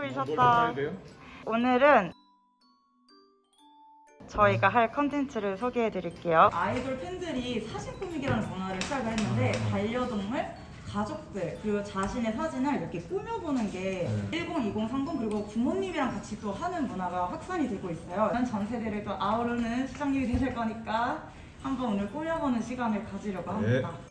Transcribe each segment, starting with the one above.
길이 보이셨다. 오늘은 저희가 할 컨텐츠를 소개해 드릴게요. 아이돌 팬들이 사진 꾸미기라는 문화를 시작을 했는데 반려동물, 가족들 그리고 자신의 사진을 이렇게 꾸며보는 게 10, 20, 30 그리고 부모님이랑 같이 또 하는 문화가 확산이 되고 있어요. 이런 전 세대를 또 아우르는 시장님이 되실 거니까 한번 오늘 꾸며보는 시간을 가지려고 합니다.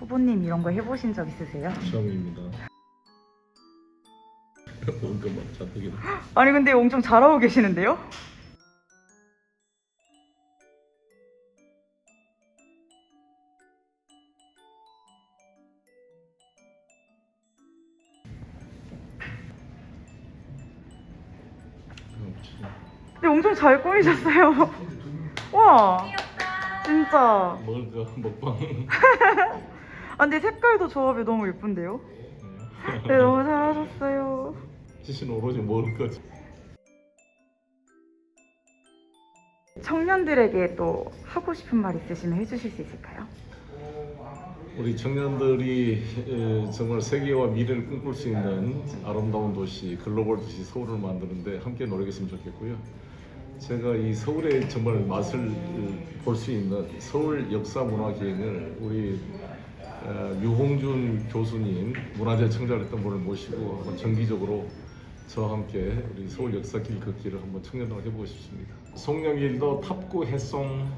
후보님 이런 거 해보신 적 있으세요? 처음입니다. 뭔가 막 잔뜩이다. 아니 근데 엄청 잘하고 계시는데요? 근데 엄청 잘 꾸미셨어요. 와, 진짜. 먹을까 먹방. 아 근데 색깔도 조합이 너무 예쁜데요? 네, 너무 잘하셨어요. 시신 오로지 먹을 거지. 청년들에게 또 하고 싶은 말 있으시면 해주실 수 있을까요? 우리 청년들이 에, 정말 세계와 미래를 꿈꿀 수 있는 아름다운 도시, 글로벌 도시 서울을 만드는데 함께 노력했으면 좋겠고요. 제가 이 서울의 정말 맛을 볼 수 있는 서울 역사 문화 기행을 우리 어, 유홍준 교수님 문화재 청자했던 분을 모시고 한번 정기적으로 저와 함께 우리 서울 역사 길 걷기를 한번 청년들 해보고 싶습니다. 송영일도 탑구 해송.